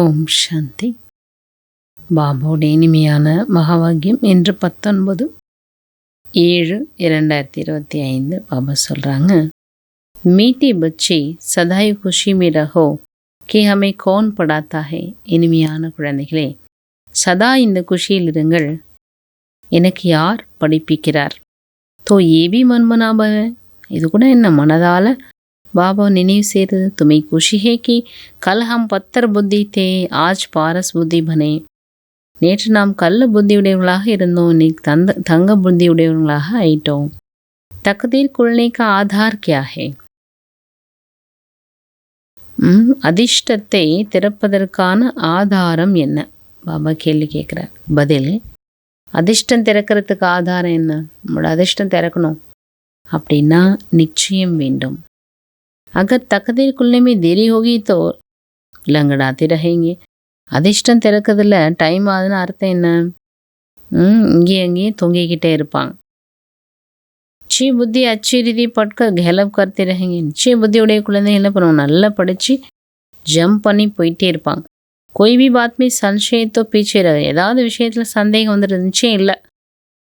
ஓம் சாந்தி. பாபாவோட இனிமையான மகாவாக்கியம் என்று பத்தொன்பது. ஏழு இரண்டாயிரத்தி இருபத்தி ஐந்து பாபா சொல்கிறாங்க மீட்டி பச்சி சதாய் குஷி மீ ரஹோ கி ஹமை கோன் படாத்தாகே இனிமையான குழந்தைகளே சதா இந்த குஷியில் இருங்கள். எனக்கு யார் படிப்பிக்கிறார்? தோ ஏபி மன்மனாபவன் இது கூட என்ன மனதால் பாபா நினைவு செய்து துமை குஷி ஹே கி கல் ஹம் பத்தர் புத்தி தே ஆஜ் பாரஸ் புத்தி பனே நேற்று நாம் கல் புத்தியுடையவர்களாக இருந்தோம் இன்னைக்கு தந்த தங்க புத்தியுடையவங்களாக ஆயிட்டோம் தக்தீர் குழந்தை ஆதார் கியா ஹே அதிர்ஷ்டத்தை திறப்பதற்கான ஆதாரம் என்ன பாபா கேள்வி கேட்குறார் பதில் அதிர்ஷ்டம் திறக்கிறதுக்கு ஆதாரம் என்ன நம்மளோட அதிர்ஷ்டம் திறக்கணும் அப்படின்னா நிச்சயம் வேண்டும் अगर तकदीर खुलने में देरी होगी तो लंगड़ाते रहेंगे அதிர்ஷ்டம் திறக்கிறதுல டைம் ஆகுதுன்னு அர்த்தம் என்ன ம் இங்கேயும் அங்கேயும் தொங்கிக்கிட்டே இருப்பாங்க சி புத்தி அச்சு ரீதி பட்க கெலப் கருத்து ரஹேங்க சி புத்தியுடைய குழந்தைங்க என்ன பண்ணுவாங்க நல்லா படித்து ஜம்ப் பண்ணி போயிட்டே இருப்பாங்க कोई भी बात में संशय तो पीछे रहे ஏதாவது விஷயத்தில் சந்தேகம் வந்துட்டு நிச்சயம் இல்லை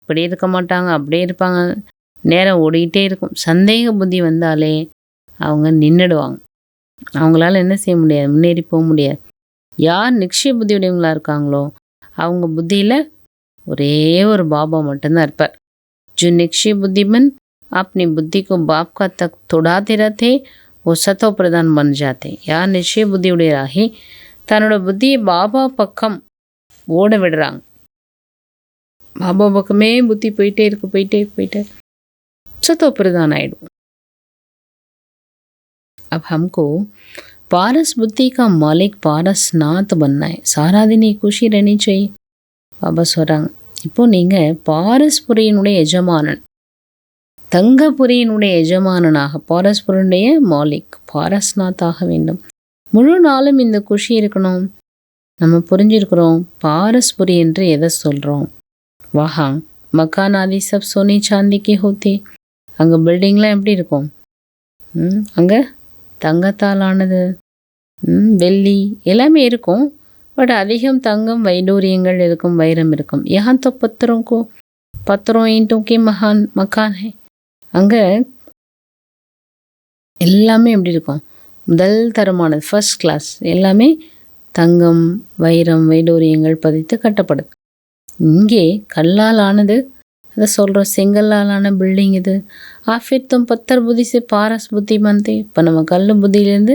இப்படி இருக்க மாட்டாங்க அப்படியே இருப்பாங்க நேரம் ஓடிக்கிட்டே இருக்கும் சந்தேக புத்தி வந்தாலே அவங்க நின்றுடுவாங்க அவங்களால என்ன செய்ய முடியாது முன்னேறி போக முடியாது யார் நிச்சய புத்தியுடையவங்களா இருக்காங்களோ அவங்க புத்தியில் ஒரே ஒரு பாபா மட்டும்தான் இருப்பார் जो निक्षय बुद्धिमन अपनी बुद्धि को बाप का तक तोड़ाते रहते वो सतो प्रधान बन जाते யார் நிச்சய புத்தியுடையராகி தன்னோட புத்தியை பாபா பக்கம் ஓட விடுறாங்க பாபா பக்கமே புத்தி போயிட்டே இருக்கு போயிட்டே போயிட்டே சத்தோ பிரதான் ஆயிடும் अब हमको पारस बुद्धि का मालिक पारस नाथ बनना है सारा दिन ये खुशी रहनी चाहिए பாபா சொல்கிறாங்க இப்போ நீங்கள் பாரஸ்புரியினுடைய எஜமானன் தங்கபுரியினுடைய எஜமானனாக பாரஸ்புரனுடைய மாலிக் பாரஸ்நாத்தாக வேண்டும் முழு நாளும் இந்த குஷி இருக்கணும் நம்ம புரிஞ்சிருக்கிறோம் பாரஸ்புரி என்று எதை சொல்கிறோம் வஹா மக்கான் ஆதி சப் சோனி சாந்திக்கு ஹோத்தி அங்கே பில்டிங்லாம் எப்படி இருக்கும் ம் அங்கே தங்கத்தால் ஆனது வெள்ளி. எல்லாமே இருக்கும். பட் அதிகம் தங்கம் வைடூரியங்கள் இருக்கும் வைரம் இருக்கும். யஹான் தோ பத்திரம் கோ பத்திரம் ஈட்டும் கே மகான் மக்கான் ஹே. அங்கே எல்லாமே எப்படி இருக்கும்? முதல் தரமானது ஃபர்ஸ்ட் கிளாஸ் எல்லாமே தங்கம் வைரம் வைடூரியங்கள் பதித்து கட்டப்படுது இங்கே கல்லால் ஆனது அதை சொல்கிறோம் செங்கல்லால் ஆன பில்டிங் இது ஆஃபிர் தும் பத்தர் புத்தி சே பாரஸ் புத்தி மந்தே இப்போ நம்ம கல் புத்தியிலேருந்து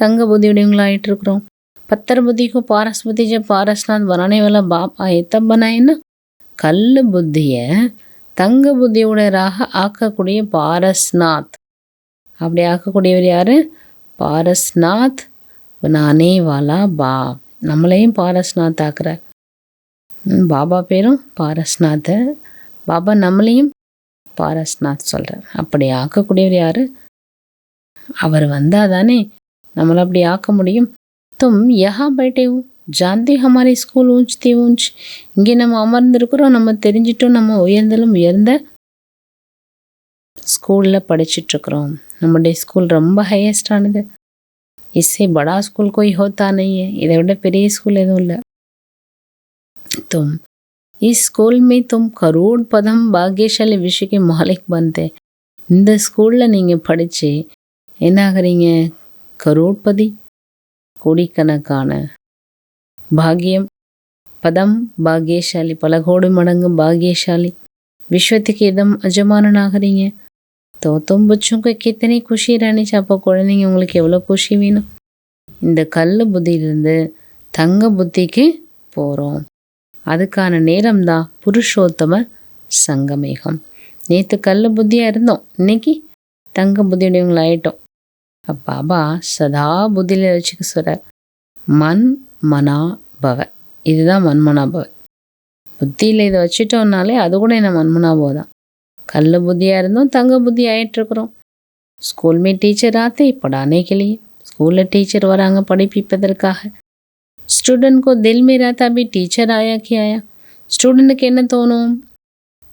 தங்க புத்தியுடையவங்களாயிட்டு இருக்கிறோம் पत्थर बुद्धि को पारस बुद्धि जब पारसनाथ बनाने वाला बाप आए तब बनाए ना கல் புத்தியை தங்க புத்தியுடையராக ஆக்கக்கூடிய பாரஸ்நாத் அப்படி ஆக்கக்கூடியவர் யாரு பாரஸ்நாத் நானே வாலா பா நம்மளையும் பாரஸ்நாத் ஆக்குறார் ம், பாபா பேரும் பாரஸ்நாத் பாபா நம்மளையும் பாரஸ்நாத் சொல்கிறார் அப்படி ஆக்கக்கூடியவர் யார்? அவர் வந்தால் தானே நம்மளை அப்படி ஆக்க முடியும். தும் யஹா பைட்டேவு ஜாந்தி ஹமாரி ஸ்கூல் ஊஞ்ச் தே ஊஞ்ச். இங்கே நம்ம அமர்ந்திருக்கிறோம் நம்ம தெரிஞ்சிட்டோம் நம்ம உயர்ந்தலும் உயர்ந்த ஸ்கூலில் படிச்சிட்ருக்குறோம். நம்முடைய ஸ்கூல் ரொம்ப ஹையஸ்டானது இசை படா ஸ்கூல் கோய் ஹோத்தா நெய். இதை விட பெரிய ஸ்கூல் எதுவும் இல்லை. தும் इस स्कूल में तुम करोड़ पदम பாக்யசாலி विषय के मालिक बनते இந்த ஸ்கூலில் நீங்கள் படித்து என்ன ஆகுறீங்க கரோட்பதி கோடிக்கணக்கான பாக்கியம் பதம் பாக்கியசாலி பல கோடி மடங்கு பாக்கியசாலி விஸ்வத்துக்கு இதம் அஜமானனாகிறீங்க तो तुम बच्चों को कितनी खुशी रहनी चाहिए அப்போ குழந்தைங்க உங்களுக்கு எவ்வளோ குஷி வேணும் இந்த கல் புத்தியிலிருந்து தங்க புத்திக்கு போகிறோம் அதுக்கான நேரம்தான் புருஷோத்தம சங்கமேகம். நேற்று கல் புத்தியாக இருந்தோம். இன்னைக்கு தங்க புத்தியுடையவங்களாயிட்டோம் பாபா சதா புத்தியில் வச்சுக்க சொல்கிறார் மண் மனா பவ. இதுதான் மண்மனாபவ புத்தியில் இதை வச்சுட்டோம்னாலே அது கூட என்ன மண்மனாபவ தான். கல் புத்தியாக இருந்தோம் தங்க புத்தி ஆகிட்டுருக்குறோம் ஸ்கூல் மே டீச்சர் ஆத்தே படானே கிளியே ஸ்கூலில் டீச்சர் வராங்க படிப்பிப்பதற்காக. ஸ்டூடெண்ட் को दिल में रहता भी டீச்சர் ஆயா கி ஆயா ஸ்டூடெண்ட்டுக்கு என்ன தோணும்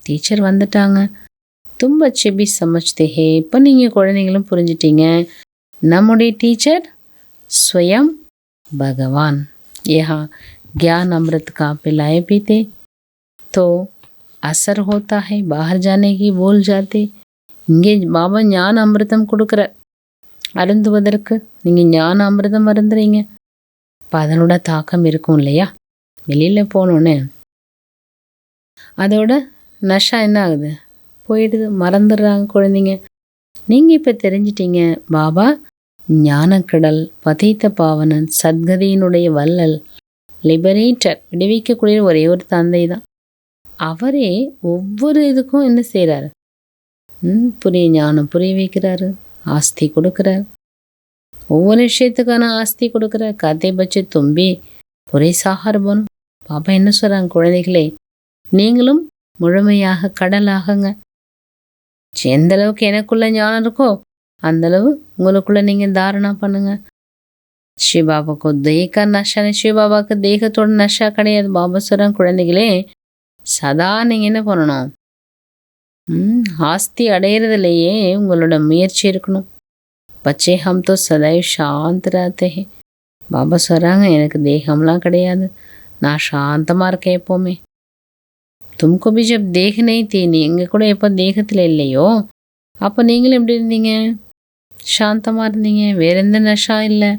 டீச்சர் வந்துட்டாங்க தும் பச்சே பி சமஜ்தே ஹே இப்போ நீங்கள் குழந்தைங்களும் புரிஞ்சிட்டீங்க நம்முடைய டீச்சர் ஸ்வயம் பகவான் यहाँ ज्ञान अमृत का पिलाए पीते तो असर होता है बाहर जाने की बोल जाते இங்கே பாபா ஞான அமிர்தம் கொடுக்குற அருந்துவதற்கு நீங்கள் ஞான அமிர்தம் அருந்துறீங்க இப்போ அதனோட தாக்கம் இருக்கும் இல்லையா? வெளியில் போனோன்னே அதோட நஷா என்ன ஆகுது? போயிடுது. மறந்துடுறாங்க குழந்தைங்க. நீங்கள் இப்போ தெரிஞ்சிட்டீங்க. பாபா ஞானக்கடல் பதைத்த பாவனன் சத்கதியினுடைய வள்ளல் லிபரேட்டர் விடுவிக்கக்கூடிய ஒரே ஒரு தந்தை தான். அவரே ஒவ்வொரு இதுக்கும் என்ன செய்கிறாரு புரிய ஞானம் புரிய வைக்கிறாரு. ஆஸ்தி கொடுக்குறாரு. ஒவ்வொரு விஷயத்துக்கான ஆஸ்தி கொடுக்குற கதை பட்ச தும்பி ஒரே சாகரபோனும் பாப்பா என்ன சொல்கிறாங்க குழந்தைகளே? நீங்களும் முழுமையாக கடலாகுங்க எந்த அளவுக்கு எனக்குள்ள ஞானம் இருக்கோ அந்தளவு உங்களுக்குள்ள நீங்கள் தாரணா பண்ணுங்க. சிவபாபாக்கு தேக நஷானே ஸ்ரீபாபாவுக்கு தேகத்தோட நஷா கிடையாது. பாபா சொல்கிறாங்க குழந்தைகளே சதா நீங்கள் என்ன பண்ணணும்? ஆஸ்தி அடையிறதுலையே உங்களோட முயற்சி இருக்கணும். பச்சை ஹம் தோ சதைவ் சாந்த் ரஹते பாபா சொல்கிறாங்க எனக்கு தேகம்லாம் கிடையாது. நான் சாந்தமாக இருக்கேன் எப்போவுமே. தும்கோ பி ஜப் தேக எங்கள் தீ நீங்கள் கூட எப்போ தேகத்தில் இல்லையோ அப்போ நீங்களும் எப்படி இருந்தீங்க? சாந்தமாக இருந்தீங்க வேற எந்த நஷா இல்லை.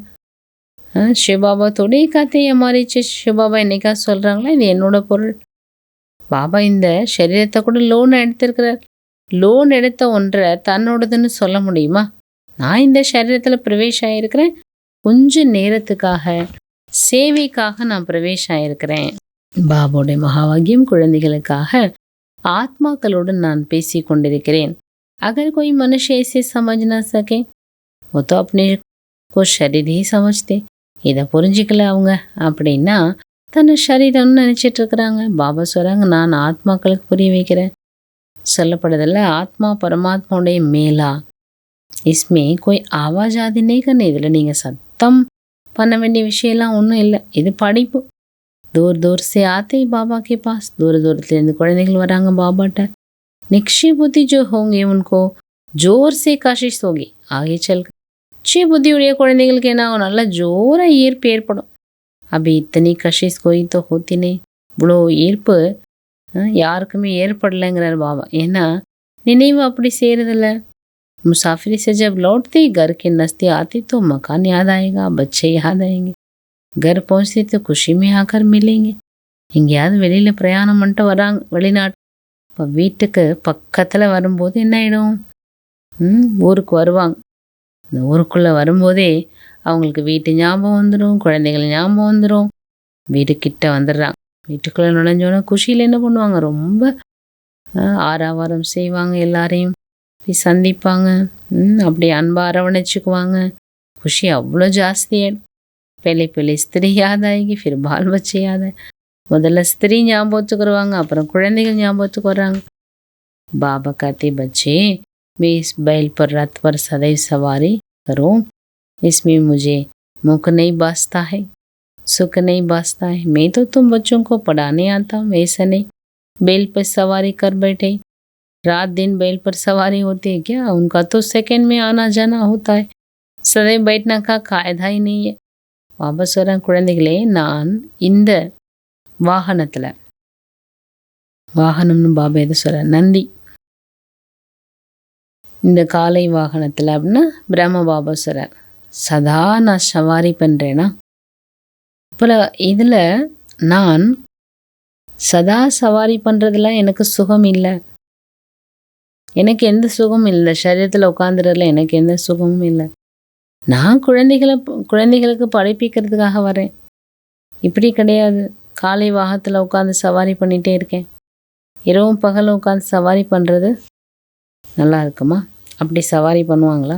சிவபாபா தொடைய காத்தே மாறிச்சு சிவபாபா என்னைக்கா சொல்கிறாங்களா இது என்னோட பொருள். பாபா இந்த சரீரத்தை கூட லோன் எடுத்திருக்கிறார். லோன் எடுத்த ஒன்றை தன்னோடதுன்னு சொல்ல முடியுமா? நான் இந்த சரீரத்தில் பிரவேஷ் ஆகிருக்கிறேன் கொஞ்ச நேரத்துக்காக சேவைக்காக நான் பிரவேஷ் ஆகிருக்கிறேன் பாபோடைய மகாவாகியம் குழந்தைகளுக்காக ஆத்மாக்களுடன் நான் பேசி கொண்டிருக்கிறேன் அகர் कोई मनुष्य ऐसे समझ ना सके वो तो अपने को शरीर இதை புரிஞ்சிக்கல அவங்க அப்படின்னா தன்னை சரீரம்னு நினச்சிட்டு இருக்கிறாங்க பாபா சொல்கிறாங்க நான் ஆத்மாக்களுக்கு புரிய வைக்கிறேன் சொல்லப்படுதில்ல ஆத்மா பரமாத்மாவுடைய மேலா இஸ்மே கோய் ஆவாஜ் ஆதினே கண்ணு இதில் நீங்கள் சத்தம் பண்ண வேண்டிய விஷயம்லாம் ஒன்றும் இல்லை. இது படிப்பு. தூர் தூர் சே ஆத்தே பாபா கே பாஸ். தூர தூரத்துலேருந்து குழந்தைகள் வராங்க பாபாட்ட. நிக்ஷி புத்தி ஜோ ஹோங்கே உன்கோ ஜோர் சே காஷிஷ் ஹோகி. ஆகே செல். சி புத்தியுடைய குழந்தைகளுக்கு என்ன ஆகும்? நல்லா ஜோராக ஈர்ப்பு ஏற்படும். அப்படி இத்தனை கஷிஸ் கோய் தோ ஹோத்தினே. இவ்வளோ ஈர்ப்பு யாருக்குமே ஏற்படலைங்கிறார் பாபா. ஏன்னா நினைவு அப்படி செய்கிறதில்ல मुसाफिरी से जब लौटते ही घर के नस्ते आते तो मकान याद आएगा बच्चे याद आएंगे घर पहुँचते तो खुशी में आकर मिलेंगे எங்கேயாவது வெளியில் பிரயாணம் பண்ணிட்டு வராங்க வெளிநாட்டு இப்போ வீட்டுக்கு பக்கத்தில் வரும்போது என்ன ஆகிடும் ஊருக்கு வருவாங்க இந்த ஊருக்குள்ளே வரும்போதே அவங்களுக்கு வீட்டு ஞாபகம் வந்துடும் குழந்தைகள் ஞாபகம் வந்துடும் வீடு கிட்ட வந்துடுறாங்க வீட்டுக்குள்ளே நுழைஞ்சோன்னே குஷியில் என்ன பண்ணுவாங்க ரொம்ப ஆறாவாரம் செய்வாங்க எல்லாரையும் போய் சந்திப்பாங்க அப்படி அன்பாக அரவணைச்சிக்குவாங்க खुशी அவ்வளோ ஜாஸ்தியாயிடும் पहले पहले स्त्री याद आएगी फिर बाल बच्चे याद आए முதல்ல ஸ்திரீ ஞாபகத்துக்கு வருவாங்க அப்புறம் குழந்தைகள் ஞாபகத்துக்கு வர்றாங்க बाबा कहते बच्चे मैं इस बैल पर रथ पर सदैव सवारी करूं इसमें मुझे मुख नहीं बसता है सुख नहीं बसता है मैं तो तुम बच्चों को पढ़ाने आता हूँ ऐसा नहीं बैल पर सवारी कर बैठे रात दिन बैल पर सवारी होती है क्या उनका तो सेकंड में आना जाना होता है सदैव बैठना का कायदा ही नहीं है வாபஸ் வரேன் குழந்தைகளே நான் இந்த வாகனத்தில் வாகனம்னு பாபா எது சொல்ற நந்தி இந்த காலை வாகனத்தில் அப்படின்னா பிரம்ம பாபா சொல்கிறார் சதா நான் சவாரி பண்ணுறேனா இப்போ இதில் நான் சதா சவாரி பண்ணுறதுல எனக்கு சுகம் இல்லை எனக்கு எந்த சுகமும் இல்லை. சரீரத்தில் உட்காந்துடல எனக்கு எந்த சுகமும் இல்லை. நான் குழந்தைகளை குழந்தைகளுக்கு படிப்பிக்கிறதுக்காக வரேன். இப்படி கிடையாது. காலை வாகத்தில் உட்காந்து சவாரி பண்ணிகிட்டே இருக்கேன். இரவும் பகலும் உட்காந்து சவாரி பண்ணுறது நல்லா இருக்குமா? அப்படி சவாரி பண்ணுவாங்களா?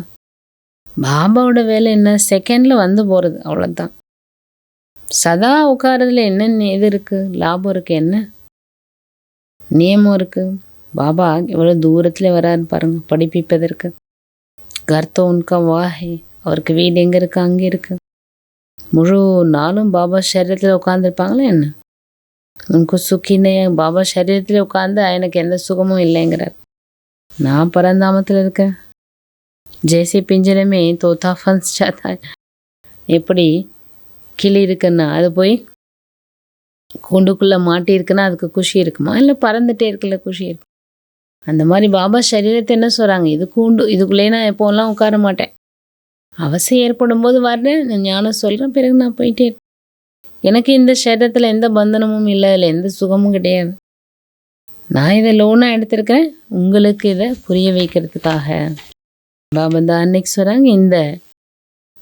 பாபாவோட வேலை என்ன? செகண்டில் வந்து போகிறது அவ்வளோதான் சதா உட்காரதுல என்ன இது இருக்குது லாபம் இருக்குது என்ன? நியமம் இருக்குது பாபா இவ்வளோ தூரத்தில் வராரு பாருங்க படிப்பிப்பதற்கு. கர்த்தோ உன்கா வாஹே அவருக்கு வீடு எங்கே இருக்குது அங்கே இருக்குது முழு நாளும் பாபா சரீரத்தில் உட்காந்துருப்பாங்களே என்ன? உனக்கு சுக்கினே பாபா சரீரத்தில் உட்காந்து எனக்கு எந்த சுகமும் இல்லைங்கிறார். நான் பரந்தாமத்தில் இருக்கேன். ஜெய்சி பிஞ்சரமே தோத்தா ஃபன்ஸ் சாத்தா எப்படி கிளி இருக்குன்னா அது போய் கூண்டுக்குள்ளே மாட்டியிருக்குன்னா அதுக்கு குஷி இருக்குமா? இல்லை பறந்துகிட்டே இருக்குல்ல குஷி இருக்கும் அந்த மாதிரி பாபா சரீரத்தை என்ன சொல்கிறாங்க இதுக்கு உண்டு இதுக்குள்ளே நான் எப்போல்லாம் உட்கார மாட்டேன். அவசியம் ஏற்படும் போது வர்றேன் நான் ஞானம் சொல்கிறேன் பிறகு நான் போயிட்டே எனக்கு இந்த சரீரத்தில் எந்த பந்தனமும் இல்லை இல்லை எந்த சுகமும் கிடையாது. நான் இதை லோனாக எடுத்திருக்கிறேன் உங்களுக்கு இதை புரிய வைக்கிறதுக்காக. பாபா தான் அன்னைக்கு சொல்கிறாங்க இந்த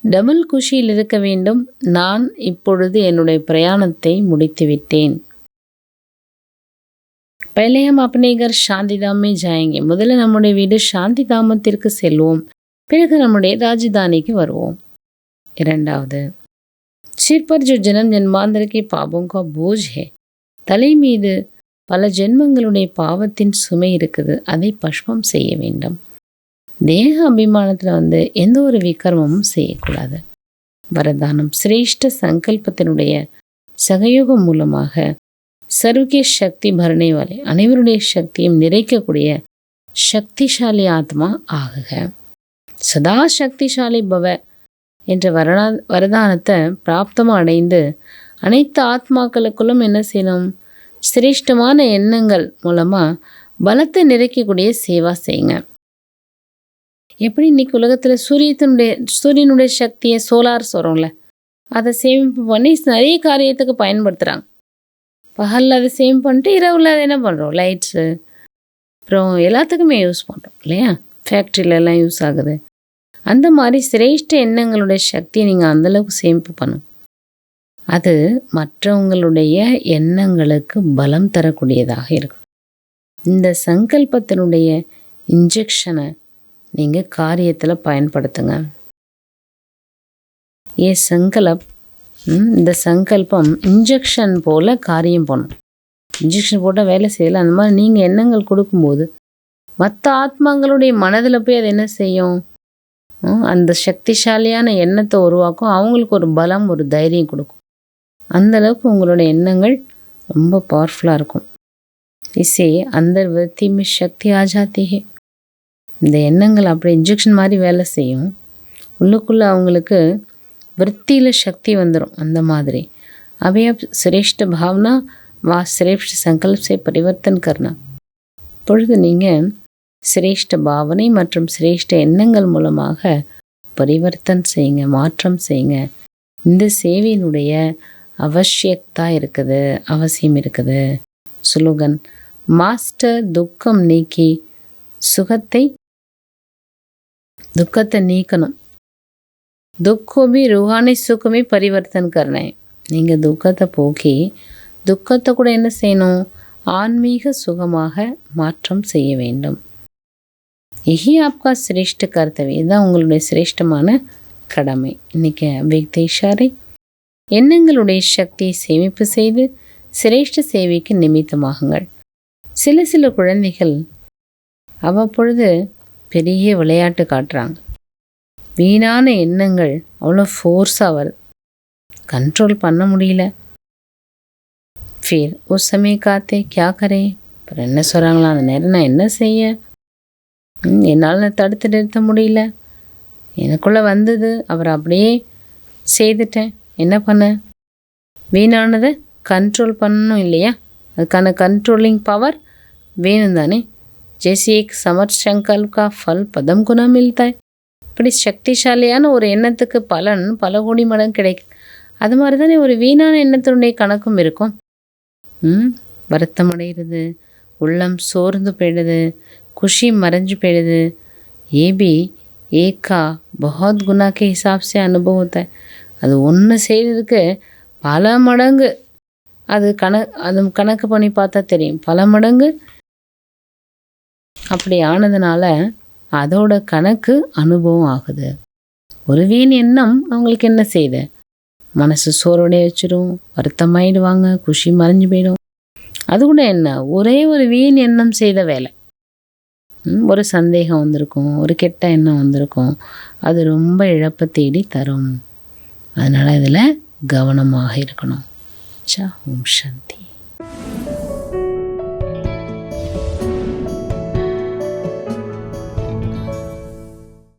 டபுள் குஷியில் இருக்க வேண்டும். நான் இப்பொழுது என்னுடைய பிரயாணத்தை முடித்து விட்டேன் पहले हम अपने घर சாந்தி தாமே ஜாயங்க முதல்ல நம்முடைய வீடு சாந்தி தாமத்திற்கு செல்வோம் பிறகு நம்முடைய ராஜதானிக்கு வருவோம் இரண்டாவது सिर पर जो जन्म जन्मांतर के पापों का बोझ है தலை மீது பல ஜென்மங்களுடைய பாவத்தின் சுமை இருக்குது அதை பஷ்பம் செய்ய வேண்டும் தேக அபிமானத்தில் வந்து எந்த ஒரு விக்ரமமும் செய்யக்கூடாது வரதானம் சிரேஷ்ட சங்கல்பத்தினுடைய சகயோகம் மூலமாக சர்வகே சக்தி பரணை வரை அனைவருடைய சக்தியும் நிறைக்கக்கூடிய சக்திசாலி ஆத்மா ஆகுக. சதா சக்திசாலி பவ என்ற வரடா வரதானத்தை பிராப்தமாக அடைந்து அனைத்து ஆத்மாக்களுக்குள்ளும் என்ன செய்யணும்? சிரேஷ்டமான எண்ணங்கள் மூலமாக பலத்தை நிறைக்கக்கூடிய சேவா செய்யுங்க. எப்படி இன்னைக்கு உலகத்தில் சூரியத்தினுடைய சூரியனுடைய சக்தியை சோலார் சொல்கிறோம்ல அதை சேமிப்பு பண்ணி நிறைய காரியத்துக்கு பயன்படுத்துகிறாங்க பகலில் அதை சேம் பண்ணிட்டு இரவில் அதை என்ன பண்ணுறோம் லைட்ஸு அப்புறம் எல்லாத்துக்குமே யூஸ் பண்ணுறோம் இல்லையா? ஃபேக்ட்ரியிலலாம் யூஸ் ஆகுது. அந்த மாதிரி சிரேஷ்ட எண்ணங்களுடைய சக்தியை நீங்கள் அந்தளவுக்கு சேமிப்பு பண்ணும். அது மற்றவங்களுடைய எண்ணங்களுக்கு பலம் தரக்கூடியதாக இருக்கும். இந்த சங்கல்பத்தினுடைய இன்ஜெக்ஷனை நீங்கள் காரியத்தில் பயன்படுத்துங்க. ஏ சங்கலப் இந்த சங்கல்பம் இன்ஜெக்ஷன் போல் காரியம் பண்ணும். இன்ஜெக்ஷன் போட்டால் வேலை செய்யலை. அந்த மாதிரி நீங்கள் எண்ணங்கள் கொடுக்கும்போது மற்ற ஆத்மாங்களுடைய மனதில் போய் அது என்ன செய்யும்? அந்த சக்திசாலியான எண்ணத்தை உருவாக்கும். அவங்களுக்கு ஒரு பலம் ஒரு தைரியம் கொடுக்கும். அந்த அளவுக்கு உங்களோட எண்ணங்கள் ரொம்ப பவர்ஃபுல்லாக இருக்கும். இசே அந்த விருத்தி மிஸ் சக்தி ஆஜாத்தியே இந்த எண்ணங்கள் அப்படி இன்ஜெக்ஷன் மாதிரி வேலை செய்யும். உள்ளுக்குள்ளே அவங்களுக்கு விற்த்தியில் சக்தி வந்துடும் அந்த மாதிரி अभी अब श्रेष्ठ भावना व श्रेष्ठ संकल्प से परिवर्तन करना பொழுது நீங்கள் சிரேஷ்ட பாவனை மற்றும் சிரேஷ்ட எண்ணங்கள் மூலமாக பரிவர்த்தன் செய்யுங்க மாற்றம் செய்யுங்க இந்த சேவையினுடைய அவசியத்தா இருக்குது அவசியம் இருக்குது சுலுகன் மாஸ்டர் துக்கம் நீக்கி சுகத்தை துக்கத்தை நீக்கணும் துக்கோபி ருஹானி சுகமே பரிவர்த்தன் கரணேன் நீங்கள் துக்கத்தை போக்கி துக்கத்தை கூட என்ன செய்யணும் ஆன்மீக சுகமாக மாற்றம் செய்ய வேண்டும் यही आपका சிரேஷ்ட கர்த்தவியம் இதுதான் உங்களுடைய சிரேஷ்டமான கடமை இன்னைக்கு அவ்வியக்த இஷாரை எண்ணங்களுடைய சக்தியை சேமிப்பு செய்து சிரேஷ்ட சேவைக்கு நிமித்தமாகுங்கள் சில சில குழந்தைகள் அவ்வப்பொழுது பெரிய விளையாட்டு காட்டுறாங்க வீணான எண்ணங்கள் அவ்வளோ ஃபோர்ஸாக வருது கண்ட்ரோல் பண்ண முடியல ஃபிர் உஸ் சமய காத்தே கியா கரே அப்புறம் என்ன சொல்கிறாங்களா அந்த நேரம் நான் என்ன செய்ய என்னால் நான் தடுத்து நிறுத்த முடியல எனக்குள்ளே வந்தது அவர் அப்படியே செய்துட்டேன் என்ன பண்ண வீணானதை கண்ட்ரோல் பண்ணணும் இல்லையா அதுக்கான கண்ட்ரோலிங் பவர் வேணும் தானே ஜெய்சி एक समर्थ संकल्प का फल पदम गुना मिलता है இப்படி சக்திசாலியான ஒரு எண்ணத்துக்கு பலன் பல கோடி மடங்கு கிடைக்கும் அது மாதிரி தானே ஒரு வீணான எண்ணத்தினுடைய கணக்கும் இருக்கும் ம் வருத்தம் அடைகிறது உள்ளம் சோர்ந்து போயிடுது खुशी मरंज पेड़े ये भी एक का बहुत गुना के हिसाब से अनुभव होता है அது ஒன்று செய்கிறதுக்கு பல மடங்கு அது கண அது கணக்கு பண்ணி பார்த்தா தெரியும் பல மடங்கு அப்படி ஆனதுனால அதோட கணக்கு அனுபவம் ஆகுது. ஒரு வீண் எண்ணம் அவங்களுக்கு என்ன செய்யுது? மனசு சோர்வடைய வச்சிடும் வருத்தமாயிடுவாங்க குஷி மறைஞ்சு போயிடும். அது கூட என்ன? ஒரே ஒரு வீண் எண்ணம் செய்த வேலை. ஒரு சந்தேகம் வந்திருக்கும் ஒரு கெட்ட எண்ணம் வந்திருக்கும். அது ரொம்ப இழப்பை தேடி தரும். அதனால் இதில் கவனமாக இருக்கணும். சா ஓம் சாந்தி.